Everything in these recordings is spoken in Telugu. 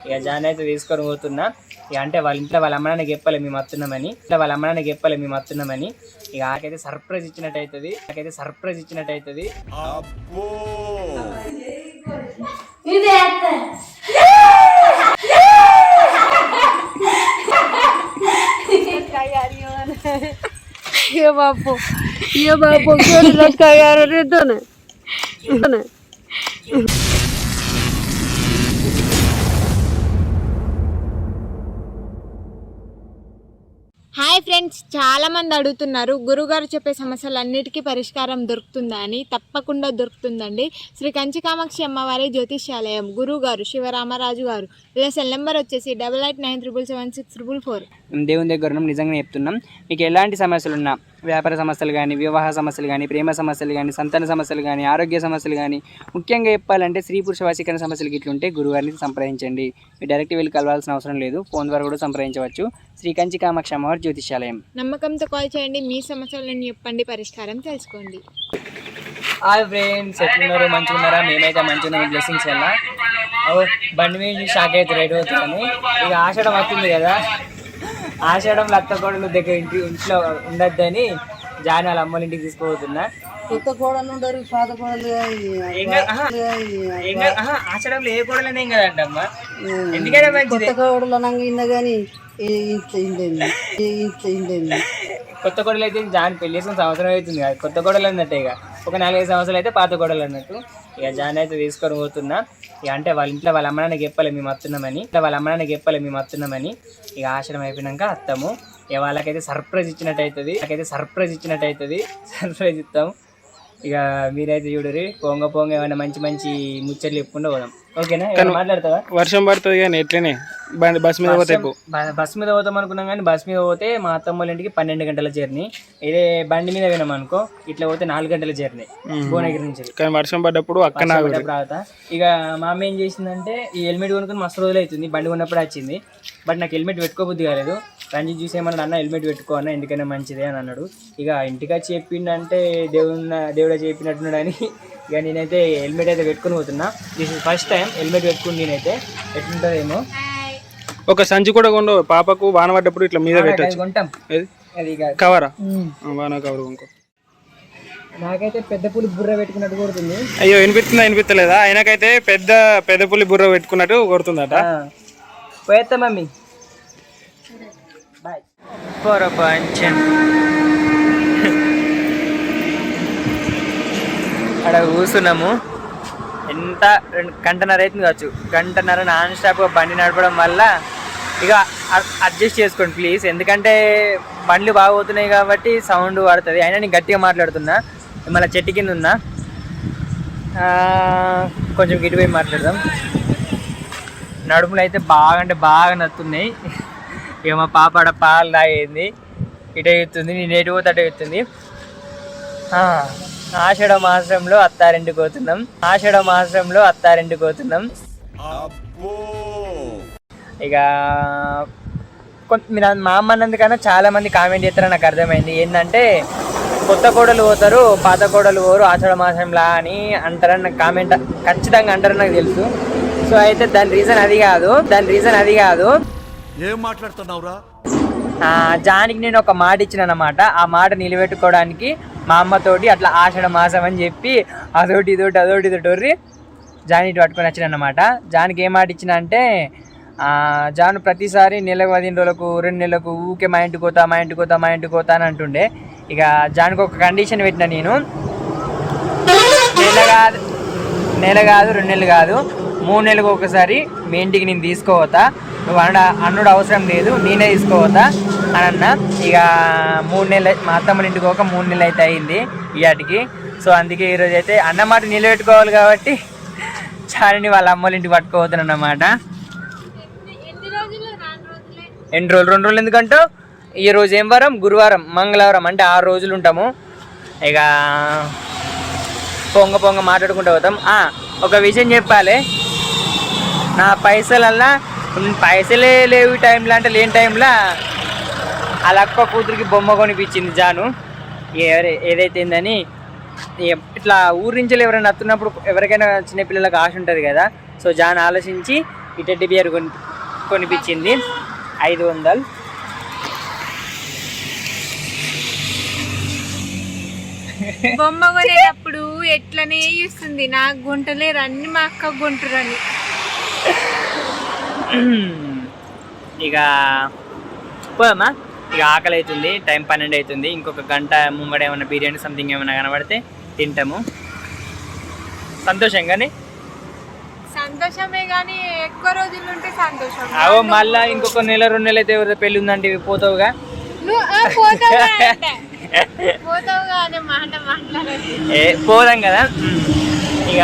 ఇక జాన్ అయితే తీసుకొని పోతున్నా ఇక అంటే వాళ్ళ ఇంట్లో వాళ్ళ అమ్మనాన్నకి చెప్పలే మేము వస్తున్నామని ఇట్లా వాళ్ళ అమ్మనాన్నకి చెప్పలే మేము వస్తున్నామని ఇక ఆకైతే సర్ప్రైజ్ ఇచ్చినట్టు అవుతుంది నాకైతే సర్ప్రైజ్ ఇచ్చినట్టు అవుతుంది ఇదే అత్త ये बापू ये बापू क्यों नहीं रखा यार रे तो ने హాయ్ ఫ్రెండ్స్ చాలామంది అడుగుతున్నారు గురుగారు చెప్పే సమస్యలన్నిటికీ పరిష్కారం దొరుకుతుందా అని. తప్పకుండా దొరుకుతుందండి. శ్రీ కంచి కామాక్షి అమ్మవారి జ్యోతిష్యాలయం గురుగారు శివరామరాజు గారు. ఇలా సెల్ నెంబర్ వచ్చేసి double eight nine triple seven six triple four దేవుని దగ్గర ఉన్నాం నిజంగా చెప్తున్నాం. మీకు ఎలాంటి సమస్యలు ఉన్నా వ్యాపార సమస్యలు కానీ వివాహ సమస్యలు కానీ ప్రేమ సమస్యలు కానీ సంతాన సమస్యలు కానీ ఆరోగ్య సమస్యలు కానీ ముఖ్యంగా చెప్పాలంటే స్త్రీ పురుష వశీకరణ సమస్యలు ఇట్లుంటే గురువారిని సంప్రదించండి. మీరు డైరెక్ట్ వెళ్ళి కలవాల్సిన అవసరం లేదు. ఫోన్ ద్వారా కూడా సంప్రదించవచ్చు. శ్రీ కంచి కామాక్షి అమ్మవారి జ్యోతిషాలయం నమ్మకంతో కాల్ చేయండి. మీ సమస్యలను చెప్పండి. పరిష్కారం తెలుసుకోండి. హాయ్ ఫ్రెండ్స్ ఎట్లున్నారు? మంచిగా ఉన్నారా మేమైతే మంచిగా ఉన్నాం బ్లెస్సింగ్స్ ఓ బండి మీద షాక్ అయితే రెడీ అవుతాను ఇక ఆషాఢం వస్తుంది కదా. ఆషాఢం లత్త దగ్గర ఇంటి ఇంట్లో ఉండొద్దని జాని వాళ్ళ అమ్మల ఇంటికి తీసుకుపోతున్నా. కొత్త కోడలు ఉండరు పాత కోడలు ఆహా, ఏం ఆషాఢంలో ఏ కదంట అమ్మ మంచిది కొత్త కోడలు అనగా కానీ ఇందేంది కొత్త కోడలు అయితే జాన్ పెళ్ళి చేసుకుని సంవత్సరం అవుతుంది కదా. కొత్త కోడలు అన్నట్టే ఇక. ఒక నాలుగైదు సంవత్సరాలు అయితే పాత కోడలు అన్నట్టు. ఇక జాన్ అయితే తీసుకొని పోతున్నా. ఇక అంటే వాళ్ళ ఇంట్లో వాళ్ళ అమ్మనాన్నకి చెప్పలే మేము వస్తున్నామని. ఇట్లా వాళ్ళ అమ్మనాన్నకి చెప్పలే మేము వస్తున్నామని. ఇక ఆశ్రమం అయిపోయినాక ఇక వాళ్ళకైతే సర్ప్రైజ్ ఇచ్చినట్టు అవుతుంది నాకైతే సర్ప్రైజ్ ఇచ్చినట్టు అవుతుంది సర్ప్రైజ్ ఇస్తాం. ఇక మీరైతే చూడరి పొంగ పొంగ ఏమైనా మంచి మంచి ముచ్చట్లు చెప్పుకుంటూ పోదాం. ఓకేనా? మాట్లాడతావా? వర్షం పడుతుంది కానీ ఎట్లనే? బస్ మీద పోతే బస్ మీద పోతాం అనుకున్నాం కానీ బస్ మీద పోతే మా అత్తమ్మ ఇంటికి పన్నెండు గంటల జర్నీ. ఇదే బండి మీద పోయినాం అనుకో ఇట్లా పోతే నాలుగు గంటల జర్నీ. భువనగిరి నుంచి. కానీ వర్షం పడ్డప్పుడు అక్క నాకు పడ్డప్పుడు ఆగుతా. ఇక మా అమ్మ ఏం చేసిందంటే ఈ హెల్మెట్ కొనుక్కొని మస్తు రోజులు అవుతుంది బండి కొన్నప్పుడు వచ్చింది. బట్ నాకు హెల్మెట్ పెట్టుకోబుద్ది కాలేదు. రంజిత్ చూసి ఏమన్నాడు అన్న హెల్మెట్ పెట్టుకో అన్న ఎందుకైనా మంచిదే అని అన్నాడు. ఇక ఇంటికి వచ్చి చెప్పిండంటే దేవున్న దేవుడే చెప్పినట్టున్నాడు అని. ఇక నేనైతే హెల్మెట్ అయితే పెట్టుకొని పోతున్నా. This is first time helmet పెట్టుకుని నేనైతే ఎట్లుంటుందేమో. ఒక సంచి కూడా కొండు పాపకు వాన పడ్డప్పుడు ఇట్లా మీద పెట్టచ్చు. కొంటాం. కవరా? వాన కవర్ కొనుక్కో. నాకైతే పెద్ద పులి బుర్ర పెట్టుకున్నట్టు కొడుతుంది. అయ్యో వినిపిస్తుందా వినిపిస్తలేదా? ఆయనకైతే పెద్ద పెద్ద పులి బుర్ర పెట్టుకున్నట్టు కొడుతుందట. పోయేస్తా మమ్మీ. పొరపంచం. అక్కడ కూర్చున్నాము ఎంత రెండు గంటన్నర అవుతుంది కావచ్చు. గంటన్నర నాన్ స్టాప్గా బండి నడపడం వల్ల ఇక అడ్జస్ట్ చేసుకోండి ప్లీజ్. ఎందుకంటే బండ్లు బాగా పోతున్నాయి కాబట్టి సౌండ్ పడుతుంది. అయినా నేను గట్టిగా మాట్లాడుతున్నా. మళ్ళీ చెట్టు కింద ఉన్నా. కొంచెం గిటిపోయి మాట్లాడదాం. నడుములు అయితే బాగా అంటే బాగా నత్తున్నాయి. ఇక మా పాప ఆడ పాలు తాగేది. ఇటు ఎత్తుంది నేను ఎటు పోతే అటు ఎత్తుంది. ఆషాఢ మాసంలో అత్తారింటికి పోతున్నాం. ఆషాఢ మాసంలో అత్తారింటికి పోతున్నాం. ఇక కొంత మీరు మా అమ్మ అన్నందుకన్నా చాలా మంది కామెంట్ చేస్తారని నాకు అర్థమైంది. ఏంటంటే కొత్త కోడలు పోతారు పాత కోడలు పోరు ఆషాఢ మాసంలా అని అంటారని నాకు కామెంట్ ఖచ్చితంగా అంటారని నాకు తెలుసు. సో అయితే దాని రీజన్ అది కాదు దాని రీజన్ అది కాదు. ఏం మాట్లాడుతున్నావురా? జానికి నేను ఒక మాట ఇచ్చిన అనమాట ఆ మాట నిలబెట్టుకోవడానికి మా అమ్మతోటి అట్లా ఆషాఢ మాసం అని చెప్పి అదోటి ఇదోటి అదోటి ఇదోటి వర్రి జాని ఇటు పట్టుకొని వచ్చిన అనమాట జానికి ఏం మాట ఇచ్చిన అంటే జాను ప్రతిసారి నెలకు పదిహేను రోజులకు రెండు నెలలకు ఊకే మా ఇంటికి పోతా మా ఇంటికి పోతా మా ఇంటికి పోతా అని అంటుండే. ఇక జానికి ఒక కండిషన్ పెట్టిన నేను. నెల కాదు నెల కాదు రెండు నెలలు కాదు. మూడు నెలలకు ఒకసారి మీ ఇంటికి నేను తీసుకోవతా. నువ్వు అన్న అన్నుడు అవసరం లేదు నేనే తీసుకోవతా అని అన్న ఇక మూడు నెలలు మా అత్తమ్మ ఇంటికి ఒక మూడు నెలలు అయితే అయింది ఇవాటికి సో అందుకే ఈరోజు అయితే అన్నమాట నిలబెట్టుకోవాలి కాబట్టి చాలని వాళ్ళ అమ్మల ఇంటికి పట్టుకోవద్దు అన్నమాట. ఎన్ని రోజులు రెండు రోజులు ఎందుకంటే ఈ రోజు ఏం వారం? గురువారం మంగళవారం అంటే ఆరు రోజులు ఉంటాము. ఇక పొంగ పొంగ మాట్లాడుకుంటూ పోతాం. ఒక విషయం చెప్పాలి. నా పైసలల్లా పైసలే లేవు టైంలో అంటే లేని టైంలో వాళ్ళ అక్క కూతురికి బొమ్మ కొనిపించింది జాను. ఏదైతే ఏందని ఇట్లా ఊరి నుంచి ఎవరైనా నత్తున్నప్పుడు ఎవరికైనా చిన్నపిల్లలకు ఆశ ఉంటుంది కదా. సో జాన్ ఆలోచించి ఈ టెడ్డి బియర్ కొని కొనిపించింది. ఐదు వందలు. బొమ్మ కొనేటప్పుడు ఎట్లనే చూస్తుంది? నాకు గుంటలేరు అన్ని మా అక్క గుంటురని ఇక పోదమ్మా ఇక ఆకలి అవుతుంది టైం పన్నెండు అవుతుంది ఇంకొక గంట ముంగడ ఏమైనా బిర్యానీ సంథింగ్ ఏమైనా కనబడితే తింటాము. సంతోషం కానీ సంతోషమే కానీ ఎక్కువ రోజులు ఉంటే సంతోషం. అవో మళ్ళా ఇంకొక నెల రెండు నెలలు అయితే ఎవరిదో పెళ్ళి ఉందంటే పోతావుగా? పోదాం కదా? ఇక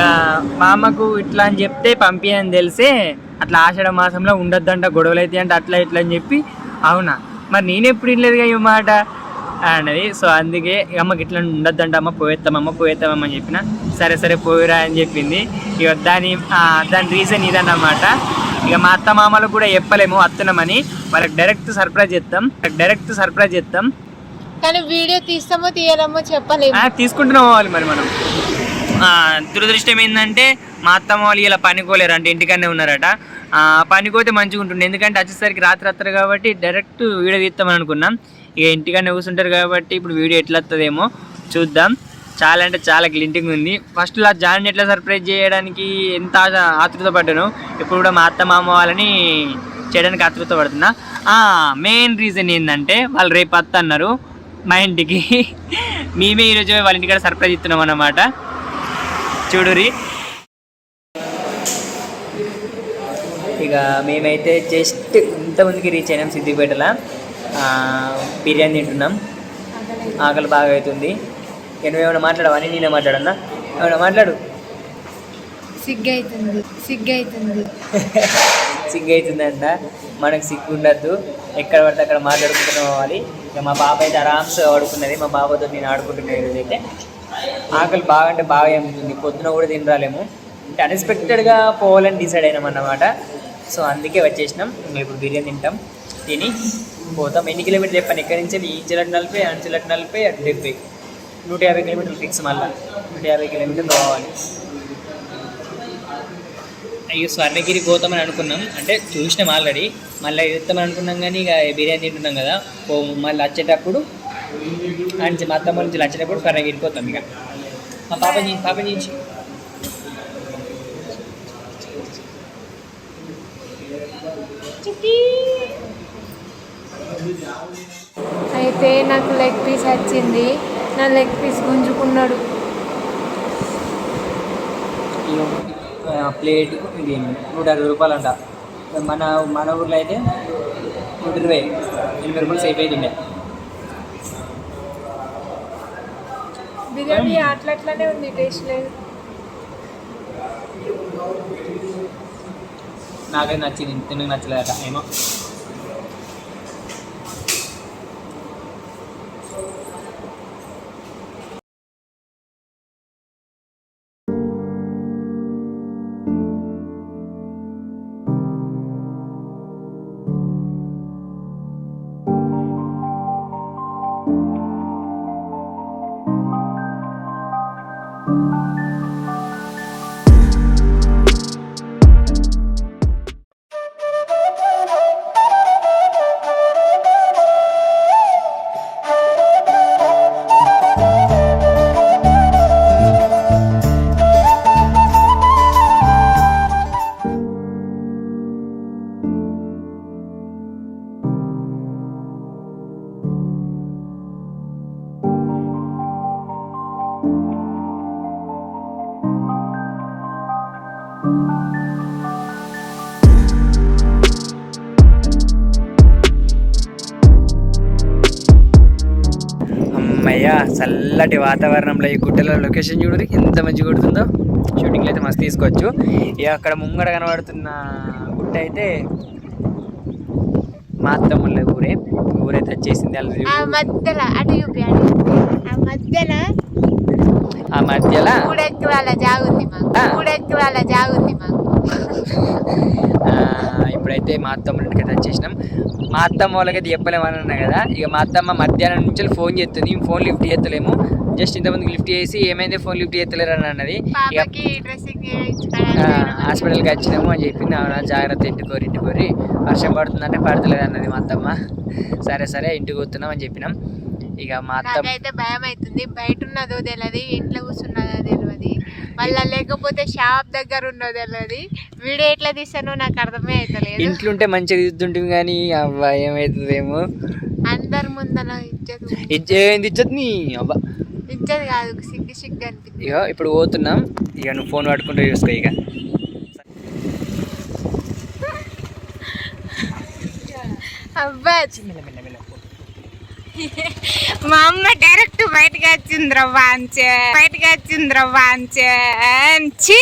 మా అమ్మకు ఇట్లా అని చెప్తే పంపి అని తెలిసే అట్లా ఆషాఢ మాసంలో ఉండొద్దంట గొడవలు అయితే అంటే అట్లా ఇట్లా అని చెప్పి అవునా? మరి నేను ఎప్పుడు వినలేదుగా ఈ మాట? అన్నది. సో అందుకే ఇక అమ్మకి ఇట్లా ఉండొద్దంట అమ్మ పోయేస్తామమ్మ పోయేస్తామమ్మ అని చెప్పిన. సరే సరే పోయిరా అని చెప్పింది. ఇక దాని దాని రీజన్ ఇదన్నమాట. ఇక మా అత్త మామలకు కూడా చెప్పలేము వస్తున్నామని వాళ్ళకి డైరెక్ట్ సర్ప్రైజ్ చేస్తాం డైరెక్ట్ సర్ప్రైజ్ చేస్తాం కానీ వీడియో తీస్తామో తీయలేమో చెప్పలేము. ఆ, తీసుకుంటూనే పోవాలి మరి మనం. దురదృష్టం ఏంటంటే మా అత్తమ్మ వాళ్ళు ఇలా పనికోలేరు అంటే ఇంటికనే ఉన్నారట పనికోతే మంచిగా ఉంటుంది ఎందుకంటే వచ్చేసరికి రాత్రి వస్తారు కాబట్టి డైరెక్ట్ వీడియో తీస్తామని అనుకున్నాం. ఇక ఇంటికనే కూర్చుంటారు కాబట్టి ఇప్పుడు వీడియో ఎట్లా వస్తుందేమో చూద్దాం. చాలా అంటే చాలా గ్లింటింగ్ ఉంది. ఫస్ట్ ఇలా జాన్ ఎట్లా సర్ప్రైజ్ చేయడానికి ఎంత ఆతృత పడ్డాను ఇప్పుడు కూడా మా అత్త మామ వాళ్ళని చేయడానికి ఆతృత పడుతున్నా. మెయిన్ రీజన్ ఏంటంటే వాళ్ళు రేపు అత్త అన్నారు మా ఇంటికి. మేమే ఈరోజు వాళ్ళ ఇంటికాడ సర్ప్రైజ్ ఇస్తున్నాం అన్నమాట. చూడురి. ఇక మేమైతే జస్ట్ ఇంతమందికి రీచ్ అయినాం సిద్దిపేటలో. ఆ, బిర్యానీ తింటున్నాం. ఆకలి బాగా అవుతుంది. ఇక నువ్వేమైనా మాట్లాడవా? అని నేనే మాట్లాడన్నా. ఏమైనా మాట్లాడు. సిగ్గు అవుతుంది సిగ్గు అవుతుంది మనకు సిగ్గు ఉండద్దు ఎక్కడ పడితే అక్కడ మాట్లాడుకుంటూ పోవాలి. ఇక మా బాబు అయితే ఆరామ్స్ ఆడుకున్నది. మా బాబాతో నేను ఆడుకుంటున్నాను ఈరోజు అయితే ఆకలి బాగా అంటే బాగా ఏముంటుంది పొద్దున కూడా తినరాలేము. అంటే అన్ఎక్స్పెక్టెడ్గా పోవాలని డిసైడ్ అయినాం అన్నమాట. సో అందుకే వచ్చేసినాం. మేము ఇప్పుడు బిర్యానీ తింటాం. తిని పోతాం. ఎన్ని కిలోమీటర్లు చెప్పాను ఇక్కడి నుంచి? ఈ చిల్లటి నలభై అటు చిల్లటి నలభై అటు డెబ్బై. నూట యాభై కిలోమీటర్లు ఫిక్స్ మళ్ళీ. నూట యాభై కిలోమీటర్లు పోవాలి అయ్యో స్వర్ణగిరి పోతామని అనుకున్నాం. అంటే చూసినాం ఆల్రెడీ మళ్ళీ వెళ్తామని అనుకున్నాం కానీ ఇక బిర్యానీ తింటున్నాం కదా. పో మళ్ళీ వచ్చేటప్పుడు అంచి మా అత్తమ్మ నుంచి వచ్చేటప్పుడు స్వర్ణగిరి పోతాం ఇక. మా పాప నుంచి పాప నుంచి. అయితే నాకు లెగ్ పీస్ వచ్చింది. నా లెగ్ పీస్ గుంజుకున్నాడు. ప్లేట్ ఇది నూట అరవై రూపాయలు అంట మన మన ఊర్లో అయితే నూట ఇరవై ఎనభై రూపాయలు సేఫ్ అవుతుండే బిర్యానీ అట్లా అట్లానే ఉంది టేస్ట్ లేదు. నాకైతే నచ్చింది తినకు నచ్చలేదట ఏమో. చల్లటి వాతావరణంలో ఈ గుట్టల లొకేషన్ చూడు ఎంత మంచిగా కొడుతుందో. షూటింగ్లో అయితే మస్తు తీసుకోవచ్చు. ఇక అక్కడ ముంగడ కనబడుతున్న గుట్ట అయితే మా అత్తమ్ముళ్ళ ఊరే. ఊరైతే వచ్చేసింది. అలా మధ్యలో అటు మధ్యలో ఆ మధ్యలో? మూడు ఎకరాల జాగుంది మాకు ఎకరాల జాగుంది మాకు ఇప్పుడైతే మా అత్తమ్మ అయితే వచ్చేసినాం. మా అత్తమ్మ వాళ్ళకైతే చెప్పలేమని అన్నా కదా? ఇక మా అత్తమ్మ మధ్యాహ్నం నుంచి ఫోన్ చేస్తుంది. ఫోన్ లిఫ్ట్ చేస్తలేము. జస్ట్ ఇంతమందికి లిఫ్ట్ చేసి ఏమైంది ఫోన్ లిఫ్ట్ చేస్తలేరు అని అన్నది హాస్పిటల్కి వచ్చినాము అని చెప్పింది అవునా జాగ్రత్త ఇంటికోరి ఇంటికోరి వర్షం పడుతుందంటే పడతలేదు అన్నది మా అత్తమ్మ. సరే సరే ఇంటికి వస్తున్నాం అని చెప్పినాం. ఇక మా అత్తమ్మ నాకైతే భయం అవుతుంది బయట ఉన్నదో తెలియదు ఇంట్లో కూర్చున్నదో తెలియదు మళ్ళీ లేకపోతే షాప్ దగ్గర ఉన్నదో తెలియదు వీడియో ఎట్లా తీసానో నాకు అర్థమే అవుతలేదు ఇంట్లో ఉంటే మంచిగా దిద్దుంటుంది కానీ అబ్బా ఏమవుతుందేమో అందరి ముందర ఇచ్చేది ఇచ్చేది ఇచ్చదు నీ? అబ్బా ఇచ్చేది కాదు సిగ్గు సిగ్గు అనిపించింది ఇక ఇప్పుడు పోతున్నాం. ఇక నువ్వు ఫోన్ పట్టుకుంటూ చూసుకో ఇక అబ్బా మా అమ్మ డైరెక్ట్ బయటకు వచ్చిందిరా వాంచే బయటకు వచ్చిందిరా వాంచే ఛీ!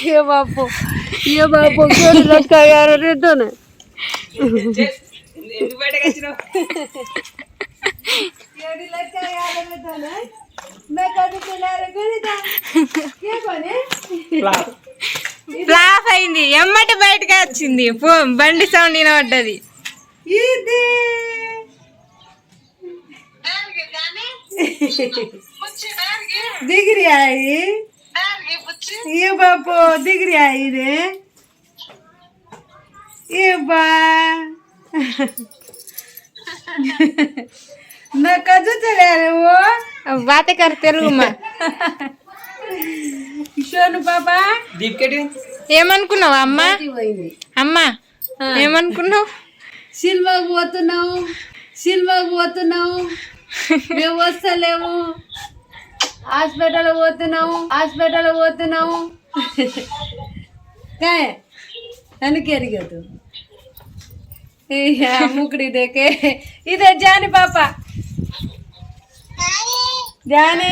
ये बापू ये बापू क्यों लटका यार रे तो ना क्यों लटका यार रे तो ना मैं कभी चला रे गई था क्या बने ఫ్లాప్ అయింది. ఎమ్మటి బయటకు వచ్చింది. బండి సౌండ్ వినబడ్డది. దిగిరి అయి ఏ బాబు దిగిరి ఇది? ఏ బా. నాకు చదువుతలే నువ్వు తెలుగు మా. కిషోర్ బాబా? దీప్కెటి ఏమనుకున్నావు అమ్మ? అమ్మా ఏమనుకున్నావు? సినిమాకు పోతున్నావు. సినిమాకు పోతున్నావు. మేము వస్తలేము. హాస్పిటల్ పోతున్నాము హాస్పిటల్ పోతున్నాము అందుకే అడిగదు ముక్కుడు ఇదేకే ఇదే జాని పాప. జానీ.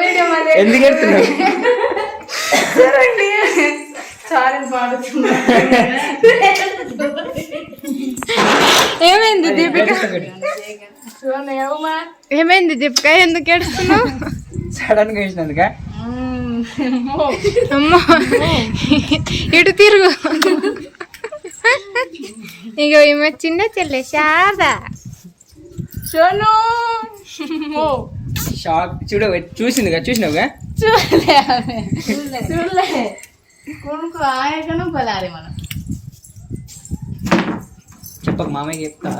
వీడియో మరి ఎందుకు ఎడుతున్నావు చూడండి సారీ పాడుతున్నా ఏమైంది దీపిక? ఏమైంది దీపిక? ఎందుకు ఏడుస్తున్నావు? సడన్గా వేసినందుక అమ్మో. ఇటు తిరుగు. ఇక చిన్న చెల్లె శారదా. సోను ఓ షాక్ చూడ చూసిందిగా చూసినావుగా చూడలే ఆమె. చూడలే కొనుక్కో ఆయకను కొలాలి మనం చెప్పక మామయ్య చెప్తా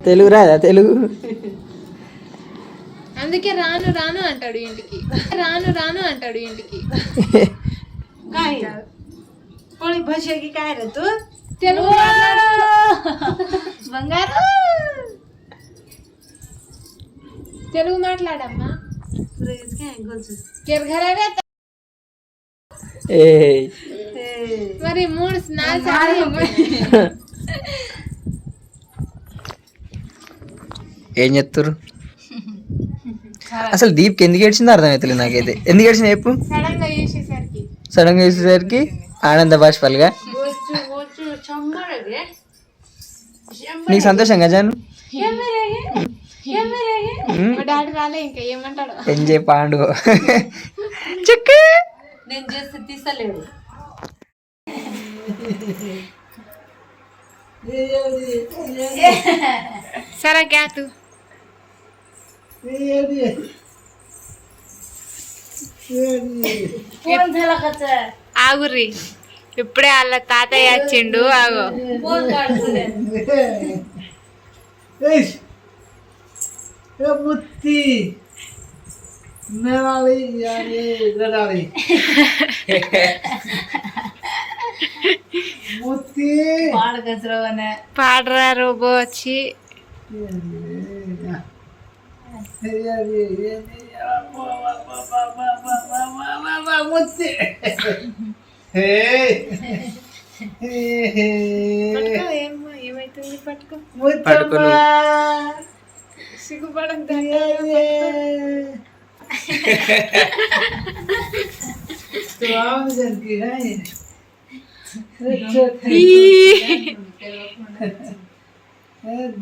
తెలుగు రాదా తెలుగు అందుకే రాను రాను అంటాడు ఇంటికి రాను రాను అంటాడు ఇంటికి काय कोणी भसे की काय रे तू తెలుగు బంగారు. తెలుగు మాట్లాడమ్మా. మరి మూడు ఏం చెప్తారు అసలు దీప్కి ఎందుకు ఏడ్చిందో అర్థమవుతలేదు నాకైతే. ఎందుకు ఏడ్చిన చెప్పు. సడన్గా వేసేసరికి ఆనంద బాష్పాలుగా నీకు సంతోషం కదా ఎంజాయ్ పాండు. నేను చేస్తే సరే గ్యాతు ఆగుర్రీ. ఇప్పుడే వాళ్ళ తాతయ్య వచ్చిండు ఆగో ఏయ్! ఏ ముత్తి నెలాలి అని గడాలి ముత్తి పాడరా రోబో వచ్చి ముత్తి ఏమైతుంది పట్టుకో పట్టుకును. సిగ్గుపడద్దు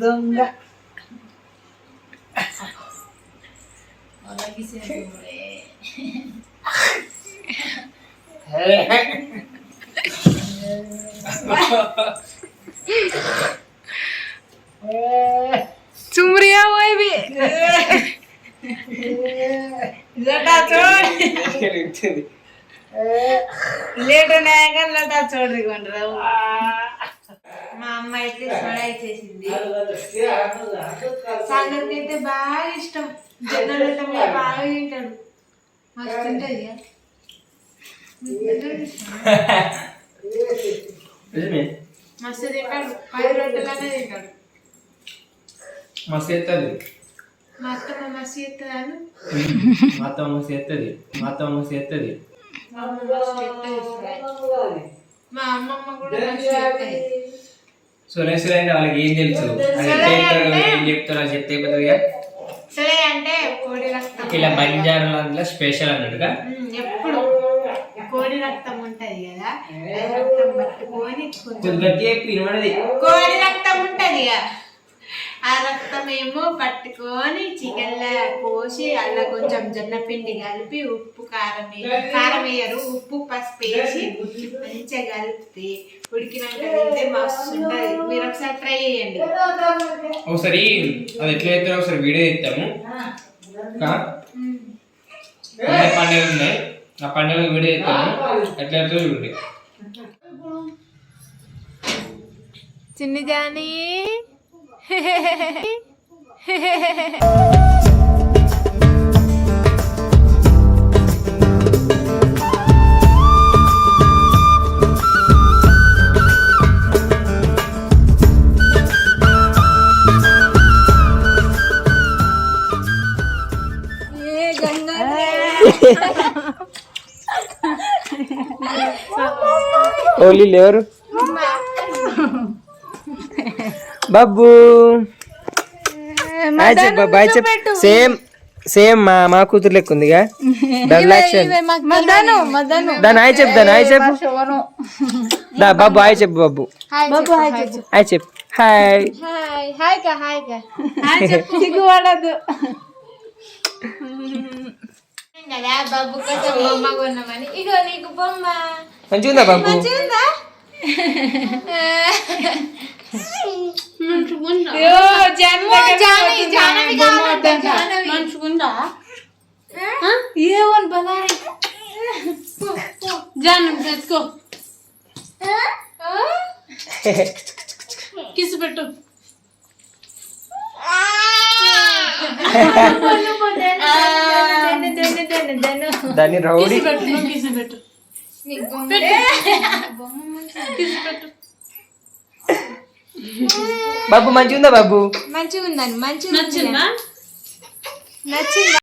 దొంగ चुमरिया हुए भी లేట్ ఉన్నాయక లటా చూడకుంటారు మా అమ్మ అయితే సొడాయి చేసింది సాగర్కి అయితే బాగా ఇష్టం జొన్న రొట్టె మీద బాగా తింటాడు మస్తు ఉంటుంది ఇక. మస్తు తింటాడు పది రొట్టెలనే తింటాడు మస్తు ఎత్తది మా అత్తమ్మ మస్తు చేస్తుందని మా అత్త మస్తు ఎత్తది మా అత్త మస్తు ఎత్తది మా అమ్మమ్మ కూడా మస్తు చేస్తుంది సురేష్ అంటే వాళ్ళకి ఏం తెలుసు అది ఎట్లా చెప్తారు ఏం చెప్తారు అని చెప్తే అయిపోతుంది. సరే అంటే ఇలా బంజారాలో స్పెషల్ అన్నట్టుగా ఉమ్, ఎప్పుడు కోడి రక్తం ఉంటది కదా ఆ రక్తం పట్టుకొని కొంచెం కొద్ది గట్టిగా కోడి రక్తం ఉంటది ఆ రక్తం ఏమో పట్టుకొని చికెన్ పోసి అలా కొంచెం జొన్న పిండి కలిపి ఉప్పు కారం కారం వేయరు. ఉప్పు పసుపు వేసి మంచిగా కలిపి ఉడికినాక తింటే మస్తు ఉంటది మీరు ఒకసారి ట్రై చేయండి. ఒకసారి అది ఎట్లా చేస్తారో ఒకసారి వీడియో ఇస్తాము పండుగ ఉన్నాయి ఆ పండుగ వీడియో ఇస్తాము ఎట్లా చూడండి. చిన్ని జాని ఓన్లీ బాబు. సేమ్ సేమ్ మా మా కూతురు లెక్క ఉందిగా. Double action. మదను మదను దాని హాయ్ చెప్పు దాని హాయ్ చెప్పు. దా బాబు హాయ్ చెప్పు బాబు. బాబు హాయ్ చెప్పు. హాయ్ చెప్పు. హాయ్. హాయ్ హాయ్ కా హాయ్ కా. సిగ్గుపడదు కదా బాబు ఏమని బలారి జాను తెచ్చుకో. కిసి పెట్టు దాన్ని రౌడీ. కిసి పెట్టు. బాబు మంచిగా ఉందా బాబు మంచిగా ఉందండి మంచిగా ఉంది నచ్చిందా నచ్చిందా